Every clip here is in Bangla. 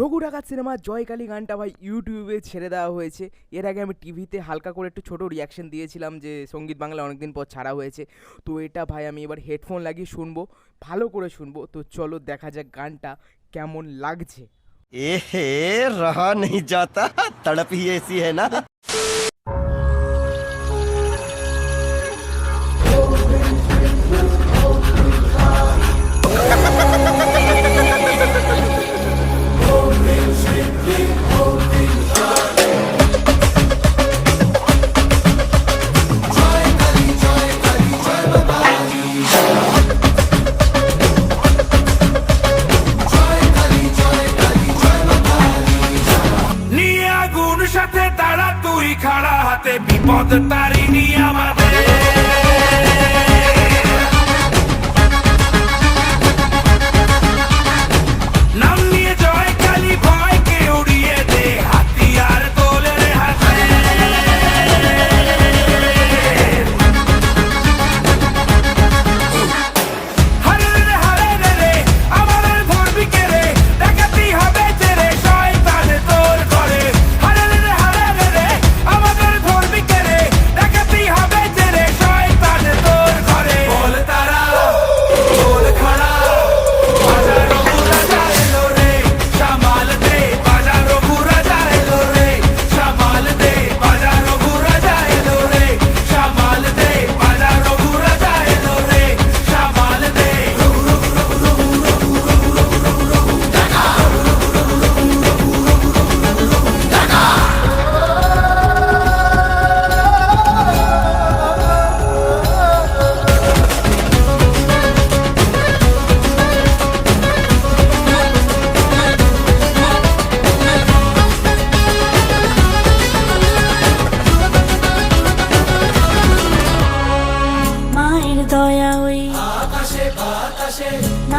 রঘু ডাকাত সিনেমার জয়কালী গানটা ভাই ইউটিউবে ছেড়ে দেওয়া হয়েছে। এর আগে আমি টিভিতে হালকা করে একটু ছোটো রিয়াকশন দিয়েছিলাম যে সংগীত বাংলা অনেকদিন পর ছাড়া হয়েছে। তো এটা ভাই আমি এবার হেডফোন লাগিয়ে শুনব, ভালো করে শুনব। তো চলো দেখা যাক গানটা কেমন লাগছে। এ হে রহা নেই যাতা, তড়প এসি হ্যাঁ না। খাড়া হাতে বিপদ তারিণী আমাদের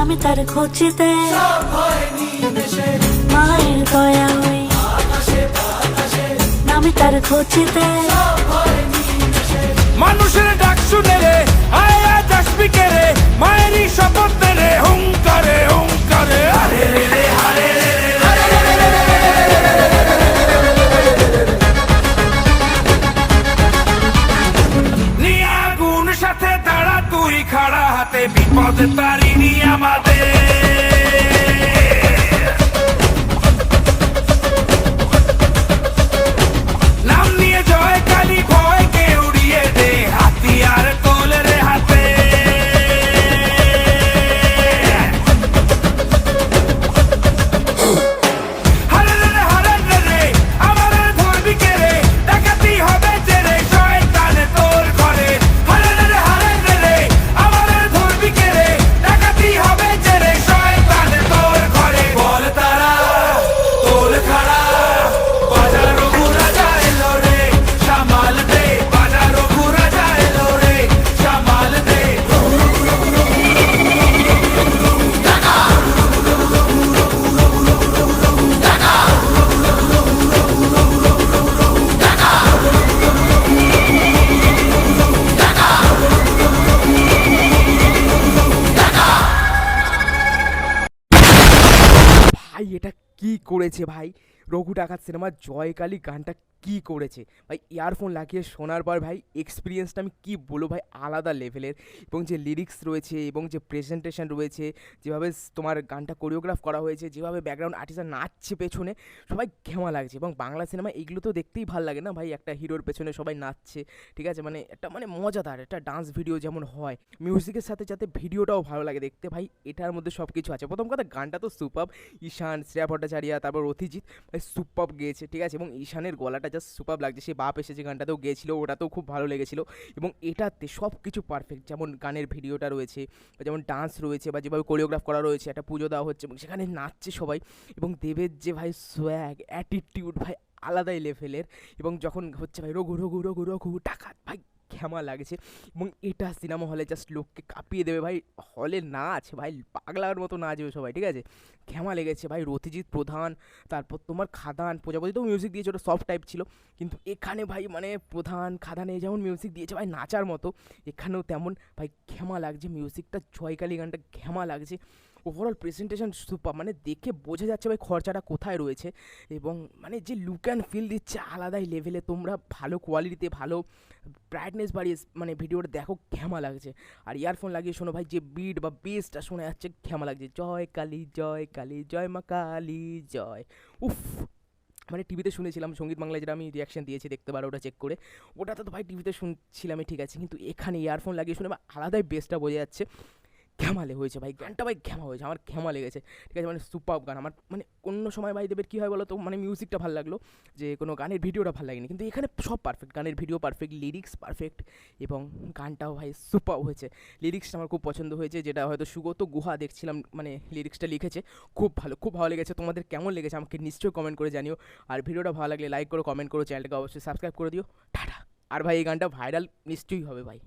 নামে তার খোঁজেতে মায়ের দয়া ওই নামে তার খোঁজেতে মানুষের ডাক শুনে রে আয় কে রে মায়েরই শপথ রে হুঙ্কারে হুঙ্কারে আরে রে রে হারে রে রে সাথে দাঁড়া তুই খাড়া হাতে বিপদ তারিনি আমাদের। কি করেছে ভাই? রঘু ডাকাত সিনেমার জয়কালী গানটা কি করেছে? ভাই ইয়ারফোন লাগিয়ে শোনার পর ভাই এক্সপিরিয়েন্সটা আমি কি বলব ভাই, আলাদা লেভেলের এবং যে লিরিক্স রয়েছে, এবং যে প্রেজেন্টেশন রয়েছে, যেভাবে তোমার গানটা কোরিওগ্রাফ করা হয়েছে, যেভাবে ব্যাকগ্রাউন্ড আর্টিস্টরা নাচছে পেছনে, সবাই ঘেমা লাগছে। এবং বাংলা সিনেমা এগুলো তো দেখতেই ভালো লাগে না ভাই, একটা হিরোর পেছনে সবাই নাচছে, ঠিক আছে? মানে একটা মানে মজাদার, একটা ডান্স ভিডিও যেমন হয়। মিউজিকের সাথে যাতে ভিডিওটাও ভালো লাগে দেখতে ভাই, এটার মধ্যে সব কিছু আছে। প্রথম কথা, গানটা তো সুপাব ঈশান, শ্রেয়া ভট্টাচার্য, তারপর অথিজিৎ ভাই সুপাব গেয়েছে, ঠিক আছে? এবং ঈশানের গলাটা জাস্ট সুপার লাগছে। সে বাপ এসে যে গানটাতেও গেছিল ওটাতেও খুব ভালো লেগেছিলো। এবং এটাতে সব কিছু পারফেক্ট যেমন গানের ভিডিওটা রয়েছে, বা যেমন ডান্স রয়েছে, বা যেভাবে কোরিওগ্রাফ করা রয়েছে, একটা পুজো দেওয়া হচ্ছে, এবং সেখানে নাচছে সবাই। এবং দেবের যে ভাই সোয়াগ অ্যাটিটিউড ভাই আলাদাই লেভেলের এবং যখন হচ্ছে ভাই, রঘু রঘু রঘু রঘু টাকা ভাই ক্ষমা লাগছে। এবং এটা সিনেমা হলে জাস্ট লোককে কাঁপিয়ে দেবে ভাই। হলে নাচ, ভাই পাগলার মতো নাচবে সবাই, ঠিক আছে? ক্ষমা লেগেছে ভাই, রথিজিৎ প্রধান, তারপর তোমার খাদান, প্রজাপতি তো মিউজিক দিয়েছে, ওটা সফট টাইপ ছিল। কিন্তু এখানে ভাই মানে প্রধান, খাদানে যেমন মিউজিক দিয়েছে ভাই নাচার মতো, এখানেও তেমন ভাই ক্ষমা লাগছে মিউজিকটা জয়কালী গানটা ক্ষমা লাগছে। ওভারঅল প্রেজেন্টেশন সুপার মানে দেখে বোঝা যাচ্ছে ভাই খরচাটা কোথায় রয়েছে এবং মানে যে লুক অ্যান্ড ফিল দিচ্ছে আলাদাই লেভেলে তোমরা ভালো কোয়ালিটিতে ভালো ব্রাইটনেস বাড়িয়ে মানে ভিডিওটা দেখো ঘ্যামা লাগছে। আর ইয়ারফোন লাগিয়ে শোনো ভাই, যে বিট বা বেসটা শোনা যাচ্ছে ঘ্যামা লাগছে। জয় কালী জয় কালী, জয় মা কালী, জয়। উফ! মানে টিভিতে শুনেছিলাম সংগীত বাংলায় যেটা আমি রিয়াকশন দিয়েছি, দেখতে পারো ওটা চেক করে। ওটাতে তো ভাই টিভিতে শুনছিলামই, ঠিক আছে। কিন্তু এখানে ইয়ারফোন লাগিয়ে শুনে, আলাদাই বেসটা বোঝা যাচ্ছে। ঘ্যামালে হয়েছে ভাই, গানটা ভাই ঘ্যামা হয়েছে, আমার ঘ্যামা লেগেছে। ঠিক আছে মানে সুপার গান। আমার মানে অন্য সময় ভাই দেবের কী হয় বলো তো মানে মিউজিকটা ভালো লাগল, যে কোনো গানের ভিডিওটা ভালো লাগেনি। কিন্তু এখানে সব পারফেক্ট গানের ভিডিও পারফেক্ট লিরিক্স পারফেক্ট এবং গানটাও ভাই সুপার হয়েছে। লিরিক্সটা আমার খুব পছন্দ হয়েছে, যেটা হয়তো সুগত গুহা দেখছিলাম মানে লিরিক্সটা লিখেছে। খুব ভালো খুব ভালো লেগেছে। তোমাদের কেমন লেগেছে আমাকে নিশ্চয়ই কমেন্ট করে জানিও। আর ভিডিওটা ভালো লাগলে লাইক করো কমেন্ট করো চ্যানেলটাকে অবশ্যই সাবস্ক্রাইব করে দিও। টাটা। আর ভাই, এই গানটা ভাইরাল নিশ্চয়ই হবে ভাই।